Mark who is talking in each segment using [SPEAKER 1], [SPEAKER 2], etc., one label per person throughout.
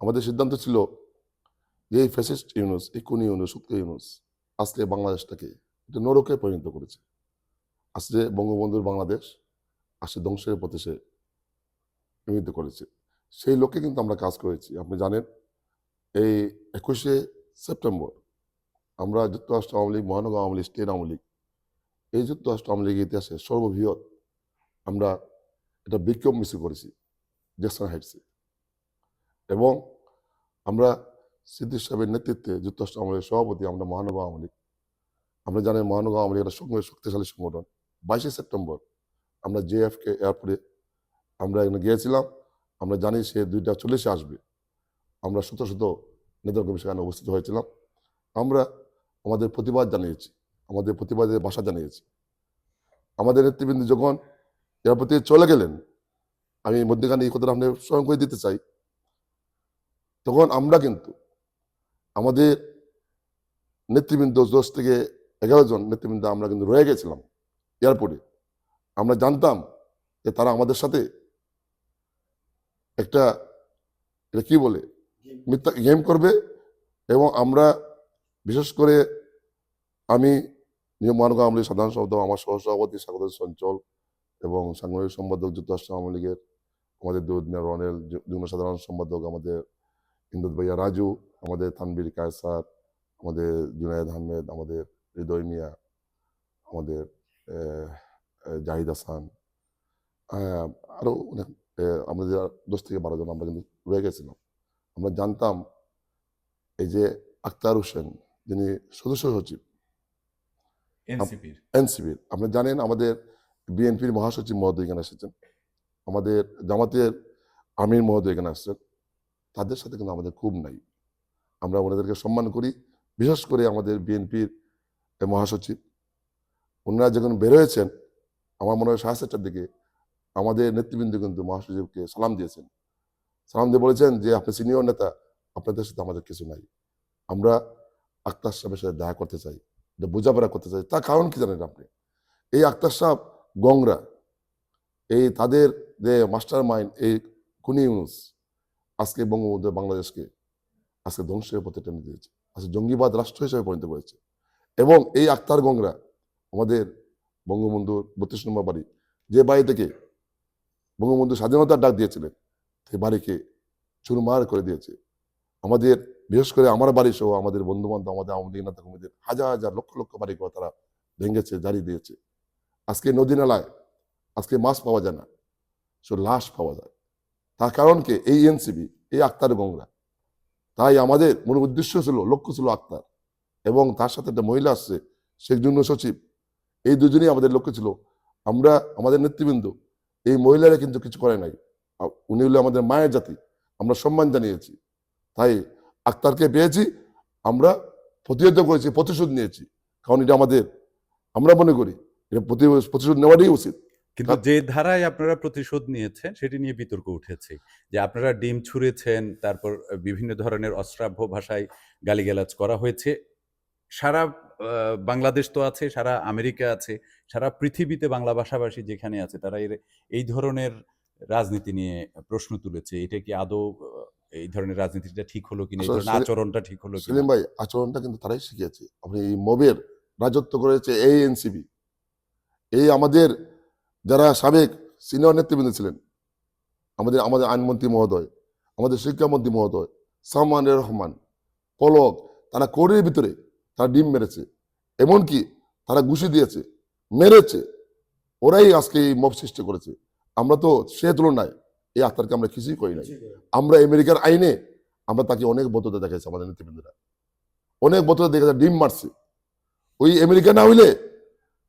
[SPEAKER 1] আমাদের সিদ্ধান্ত ছিল যে এই ফ্যাসিস্ট ইউনুস, এই কোন ইউনুস উৎক ইউনুস আজকে বাংলাদেশটাকে এটা নরকে পরিণত করেছে। আজকে বঙ্গবন্ধুর বাংলাদেশ আজকে ধ্বংসের পথে সে নিমিত্ত করেছে। সেই লক্ষ্যে কিন্তু আমরা কাজ করেছি। আপনি জানেন, এই একুশে সেপ্টেম্বর আমরা যুক্তরাষ্ট্র আওয়ামী লীগ, মহানগর আওয়ামী লীগ, স্টেট আওয়ামী লীগ, এই যুক্তরাষ্ট্র আওয়ামী লীগের ইতিহাসে সর্ববৃহৎ আমরা এটা বিক্ষোভ মিছিল করেছি জ্যাকসন হাইটসে এবং আমরা সিদ্দিক সাহেবের নেতৃত্বে যুক্তরাষ্ট্র লীগের সভাপতি, আমরা মহানগর আওয়ামী লীগ। আমরা জানি মহানগর আওয়ামী লীগ একটা শক্তিশালী সংগঠন। বাইশে সেপ্টেম্বর আমরা জেএফকে এয়ারপোর্টে আমরা এখানে গিয়েছিলাম। আমরা জানি সে দুইটা চল্লিশে আসবে। আমরা শত শত নেতাকর্মী সেখানে উপস্থিত হয়েছিলাম। আমরা আমাদের প্রতিবাদ জানিয়েছি। আমাদের প্রতিবাদের ভাষা জানিয়েছি। আমাদের নেতৃবৃন্দ যখন এয়ারপোর্ট চলে গেলেন, আমি মধ্যখানে এই কথাটা আপনি স্মরণ করে দিতে চাই। তখন আমরা কিন্তু আমাদের নেতৃবৃন্দ দশ থেকে এগারো জন নেতৃবৃন্দ আমরা কিন্তু রয়ে গেছিলাম এয়ারপোর্টে। আমরা জানতাম যে তারা আমাদের সাথে একটা এটা কি বলে? মিথ্যা গেম করবে এবং আমরা বিশেষ করে আমি নিউ মহানগর আওয়ামী লীগ সাধারণ সম্পাদক, আমার সহসভাপতি স্বাগত সঞ্চল এবং সাংগঠনিক সম্পাদক যুক্তরাষ্ট্র আওয়ামী লীগের, আমাদের দুদিনের রনেল যুগ্ম সাধারণ সম্পাদক, আমাদের ইন্দুদ ভাইয়া রাজু আমাদের তানবির কায়সার আমাদের জুনায়দ আহমেদ আমাদের হৃদয় মিয়া আমাদের জাহিদ হাসান আহ, আরও অনেক আহ, আমাদের দশ থেকে বারো জন আমরা কিন্তু রয়ে গেছিলাম। আমরা জানতাম এই যে আক্তার হোসেন যিনি সদস্য সচিব
[SPEAKER 2] এনসিপির।
[SPEAKER 1] আপনি জানেন আমাদের বিএনপির মহাসচিব মহোদয় এখানে এসেছেন। আমাদের জামাতের আমির মহোদয় এখানে আসছেন। তাদের সাথে কিন্তু আমাদের খুব নাই। আমরা ওনাদেরকে সম্মান করি, বিশেষ করে আমাদের বিএনপির মহাসচিব। ওনারা যখন বেরোয়েছেন আমার মনে হয় সাড়ে সাতটার দিকে আমাদের নেতৃবৃন্দ কিন্তু মহাসচিবকে সালাম দিয়েছেন। সালাম দিয়ে বলেছেন যে, আপনি সিনিয়র নেতা, আপনাদের সাথে আমাদের কিছু নাই। আমরা আক্তার সাহেবের সাথে দেখা করতে চাই, এটা বোঝাপড়া করতে চাই। তার কারণ কি জানেন আপনি? এই আক্তার সাহেব গংরা এই তাদের যে মাস্টার মাইন্ড এই ইউনুস আজকে বঙ্গবন্ধু বাংলাদেশকে আজকে ধ্বংসের পথে টেনে দিয়েছে। আজকে জঙ্গিবাদ রাষ্ট্র হিসেবে পরিণত করেছে। এবং এই আক্তার গংরা আমাদের বঙ্গবন্ধুর বত্রিশ নম্বর বাড়ি, যে বাড়ি থেকে বঙ্গবন্ধু স্বাধীনতার ডাক দিয়েছিলেন, সেই বাড়িকে চুরমার করে দিয়েছে। আমাদের, বিশেষ করে আমার বাড়ি সহ আমাদের বন্ধু বান্ধব আমাদের আওয়ামী লীগ নেতা কর্মীদের হাজার হাজার লক্ষ লক্ষ বাড়ি করে তারা ভেঙেছে জারি দিয়েছে। আজকে নদী নালায়, আজকে মাছ পাওয়া যায় না শুধু লাশ পাওয়া যায়। তার কারণ কি? এই এনসিবি এই আক্তার গংরা তাই আমাদের মূল উদ্দেশ্য ছিল, লক্ষ্য ছিল আক্তার। এবং তার সাথে একটা মহিলা আসছে, শেখ যুগ্ম সচিব। এই দুজনেই আমাদের লক্ষ্য ছিল। আমরা, আমাদের নেতৃবৃন্দ, এই মহিলারা কিন্তু কিছু করে নাই। উনি হলো আমাদের মায়ের জাতি। আমরা সম্মান জানিয়েছি। তাই আক্তারকে পেয়েছি। আমরা প্রতিহত করেছি, প্রতিশোধ নিয়েছি। কারণ এটা আমাদের, আমরা মনে করি, এটা প্রতি- প্রতিশোধ নেওয়াটাই উচিত।
[SPEAKER 2] কিন্তু যে ধারায় আপনারা প্রতিশোধ নিয়েছেন সেটি নিয়ে বিতর্ক উঠেছে। যে আপনারা ডিম ছুঁড়েছেন তারপর বিভিন্ন ধরনের অশ্রাব্য ভাষায় গালিগালাজ করা হয়েছে। সারা বাংলাদেশ তো আছে সারা আমেরিকা আছে সারা পৃথিবীতে বাংলা ভাষাভাষী যেখানে আছে তারা এর- এই ধরনের রাজনীতি নিয়ে প্রশ্ন তুলেছে। এটা কি আদৌ এই ধরনের রাজনীতিটা ঠিক হলো কিনা এই ধরনের আচরণটা ঠিক হলো কিনা?
[SPEAKER 1] সেলিম ভাই আচরণটা কিন্তু তারাই শিখিয়েছে। আপনি এই মবের রাজত্ব করেছে এই এনসিবি এই আমাদের যারা সাবেক সিনিয়র নেতৃবৃন্দ ছিলেন, আমাদের আমাদের আইনমন্ত্রী মহোদয়, আমাদের শিক্ষামন্ত্রী মহোদয়, সালমান রহমান, পলক, তারা কোরের ভিতরে তারা ডিম মেরেছে। এমনকি তারা ঘুষি দিয়েছে, মেরেছে। ওরাই আজকে এই মব সৃষ্টি করেছে। আমরা তো সে তুলনায় এই আত্মারকে আমরা কিছুই করি নাই। আমরা আমেরিকার আইনে আমরা তাকে অনেক বদ্ধতা দেখেছি আমাদের নেতৃবৃন্দরা। অনেক বদ্ধতা দেখেছে ডিম মারছে। ওই আমেরিকা না হইলে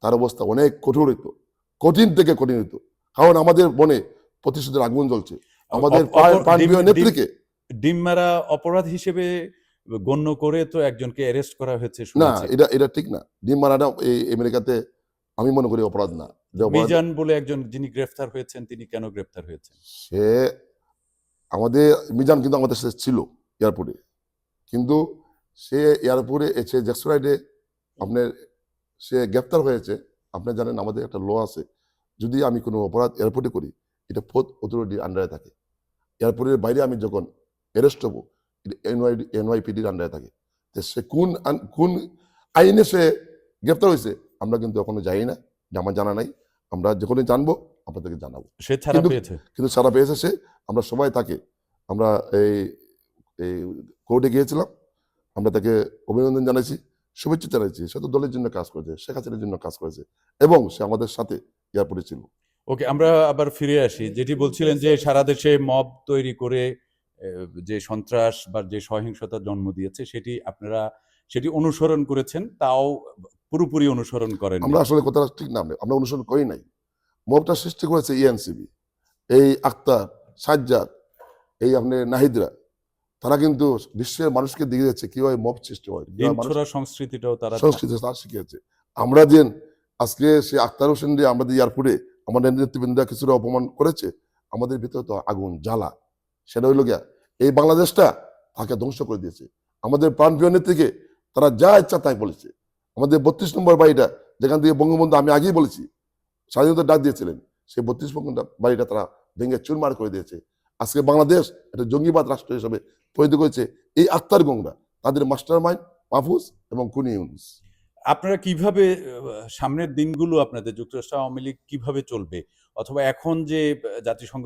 [SPEAKER 1] তার অবস্থা অনেক কঠোর হইতো। কঠিন থেকে কঠিন হইতো। কারণ আমাদের মনে প্রতিশোধের আগুন জ্বলছে। আমাদের নেত্রীকে।
[SPEAKER 2] ডিম মারা অপরাধ হিসেবে গণ্য করে তো একজনকে অ্যারেস্ট করা হয়েছে
[SPEAKER 1] না এটা এটা ঠিক না। ডিম মারাটা এই আমেরিকাতে আমি মনে করি অপরাধ না।
[SPEAKER 2] মিজান বলে একজন যিনি গ্রেফতার হয়েছেন তিনি কেন গ্রেফতার হয়েছেন?
[SPEAKER 1] সে আমাদের মিজান কিন্তু আমাদের সাথে ছিল এয়ারপোর্টে। কিন্তু সে এয়ারপোর্টে এসে জ্যাকসরাইডে আপনার সে গ্রেপ্তার হয়েছে। আপনি জানেন আমাদের একটা ল আছে যদি আমি কোনো অপরাধ এয়ারপোর্টে করি এটা ফোর্থ অথরিটির আন্ডারে থাকে। এয়ারপোর্টের বাইরে আমি যখন অ্যারেস্ট হব এটা এনওয়াই এনওয়াইপিডির আন্ডারে থাকে। তো সে কোন কোন আইনে সে গ্রেপ্তার হয়েছে আমরা কিন্তু এখনও জানি না আমার জানা নাই। আমরা যখনই জানব আপনাদেরকে জানাব।
[SPEAKER 2] সে ছাড়া
[SPEAKER 1] কিন্তু-
[SPEAKER 2] পেয়েছে।
[SPEAKER 1] কিন্তু সারা পেয়েছে সে আমরা সবাই তাকে আমরা এই এই কোর্টে গিয়েছিলাম আমরা তাকে অভিনন্দন জানাইছি। শুভেচ্ছা জানাইছি। সে তো দলের জন্য কাজ করেছে শেখ হাসিনার জন্য কাজ করেছে এবং সে আমাদের সাথে এয়ারপোর্টে ছিল।
[SPEAKER 2] ওকে আমরা আবার ফিরে আসি। যেটি বলছিলেন যে সারা দেশে মব তৈরি করে যে সন্ত্রাস বা যে সহিংসতার জন্ম দিয়েছে সেটি আপনারা সেটি অনুসরণ করেছেন তাও পুরোপুরি অনুসরণ করেন
[SPEAKER 1] আমরা আসলে কথাটা ঠিক না আমরা অনুসরণ করি নাই। মবটা সৃষ্টি করেছে ইএনসিবি এই আক্তার সাজ্জাদ এই আপনি নাহিদরা তারা কিন্তু বিশ্বের মানুষকে দিয়ে যাচ্ছে কীভাবে মব সৃষ্টি হয়
[SPEAKER 2] সংস্কৃতিটাও তারা
[SPEAKER 1] সংস্কৃতি তার শিখিয়েছে। আমরা যে আজকে সে আক্তার হোসেন যে আমাদের এয়ারপোর্টে আমাদের নেতৃবৃন্দরা কিছুটা অপমান করেছে আমাদের ভিতরে তো আগুন জ্বালা সেটা হইল গিয়া এই বাংলাদেশটা তাকে ধ্বংস করে দিয়েছে। আমাদের প্রাণপ্রিয় নেত্রীকে তারা যা ইচ্ছা তাই বলেছে। আমাদের বত্রিশ নম্বর বাড়িটা যেখান থেকে বঙ্গবন্ধু আমি আগেই বলেছি স্বাধীনতা ডাক দিয়েছিলেন সেই বত্রিশ বাড়িটা তারা ভেঙে চুরমার করে দিয়েছে। আজকে বাংলাদেশ একটা জঙ্গিবাদ রাষ্ট্র হিসেবে পরিণত করেছে এই আক্তার গঙ্গরা তাদের মাস্টার মাইন্ড মাহফুজ এবং কুনি ইউনুস।
[SPEAKER 2] আপনারা কীভাবে সামনের দিনগুলো আপনাদের যুক্তরাষ্ট্র আওয়ামী লীগ কীভাবে চলবে? অথবা এখন যে জাতিসংঘ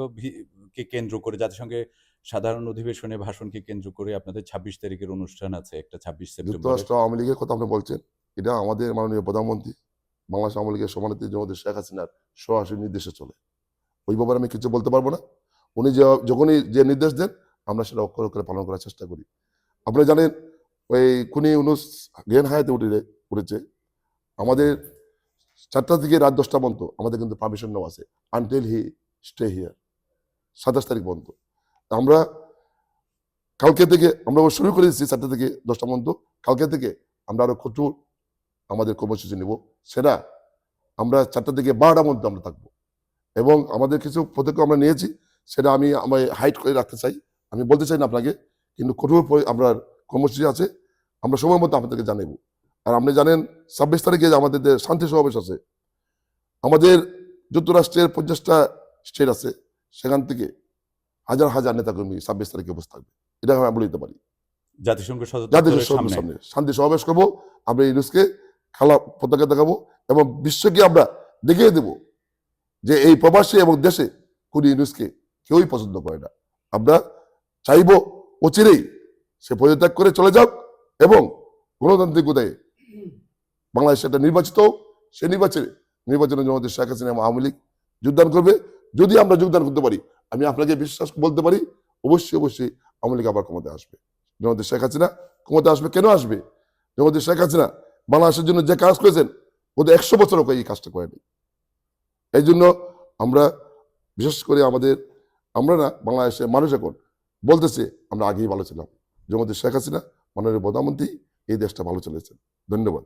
[SPEAKER 2] কে কেন্দ্র করে জাতিসংঘে সাধারণ অধিবেশনে ভাষণকে কেন্দ্র করে আপনাদের ছাব্বিশ তারিখের অনুষ্ঠান আছে একটা ছাব্বিশ
[SPEAKER 1] যুক্তরাষ্ট্র আওয়ামী লীগের কথা আপনি বলছেন এটা আমাদের মাননীয় প্রধানমন্ত্রী বাংলাদেশ আওয়ামী লীগের সমানেত্রী জগতের শেখ হাসিনার সরাসরি নির্দেশে চলে। ওই ব্যাপারে আমি কিছু বলতে পারব না। উনি যে যখনই যে নির্দেশ দেন আমরা সেটা অক্ষর অক্ষরে পালন করার চেষ্টা করি। আপনারা জানেন, ওই খুনি উনুস জ্ঞান হায়াতে উঠে, উঠেছে। আমাদের চারটা থেকে রাত দশটা পর্যন্ত আমাদের কিন্তু পারমিশন নেওয়া আছে। আনটিল হি স্টে হিয়ার সাতাশ তারিখ পর্যন্ত। আমরা কালকে থেকে আমরা শুরু করে দিচ্ছি চারটা থেকে দশটা পর্যন্ত। কালকে থেকে আমরা আরও কঠোর আমাদের কর্মসূচি নেব। সেটা আমরা চারটা থেকে বারোটার মধ্যে আমরা থাকব। এবং আমাদের কিছু পদক্ষেপ আমরা নিয়েছি, সেটা আমি আমি হাইট করে রাখতে চাই। আমি বলতে চাই না আপনাকে কিন্তু কঠোর পরি- আমরা কর্মসূচি আছে আমরা সময় মতো আপনাদেরকে জানাব আর আপনি জানেন ছাব্বিশ তারিখে যে আমাদের শান্তি সমাবেশ আছে আমাদের যুক্তরাষ্ট্রের পঞ্চাশটা স্টেট আছে সেখান থেকে হাজার হাজার নেতাকর্মী ছাব্বিশ তারিখে উপস্থিত থাকবে। এটা আমি বলে দিতে পারি।
[SPEAKER 2] জাতিসংঘ সদর
[SPEAKER 1] জাতীয়
[SPEAKER 2] দপ্তরের
[SPEAKER 1] সমাবেশ
[SPEAKER 2] সামনে।
[SPEAKER 1] শান্তি সমাবেশ করব আমরা এই নিউজকে খেলা পতাকা দেখাবো এবং বিশ্বকে আমরা দেখিয়ে দেব যে এই প্রবাসী এবং দেশে কোন এই নিউজকে কেউই পছন্দ করে না। আমরা চাইব, অচিরেই সে পদত্যাগ করে চলে যাক এবং গণতান্ত্রিক উদয়ে বাংলাদেশে একটা নির্বাচিত, সে নির্বাচনে নির্বাচনের জন্য শেখ হাসিনা আওয়ামী লীগ যোগদান করবে। যদি আমরা যোগদান করতে পারি, আমি আপনাকে বিশ্বাস বলতে পারি, অবশ্যই অবশ্যই আওয়ামী লীগ আবার ক্ষমতায় আসবে। জনতা শেখ হাসিনা ক্ষমতা আসবে, কেন আসবে? জনতা শেখ হাসিনা বাংলাদেশের জন্য যে কাজ করেছেন, গত একশো বছর এই কাজটা করেনি। এই জন্য আমরা, বিশেষ করে আমাদের, আমরা না, বাংলাদেশের মানুষ এখন বলতেছে, আমরা আগেই ভালো ছিলাম। জনতা শেখ হাসিনা, মাননীয় প্রধানমন্ত্রী, এই দেশটা ভালো চলেছে। ধন্যবাদ।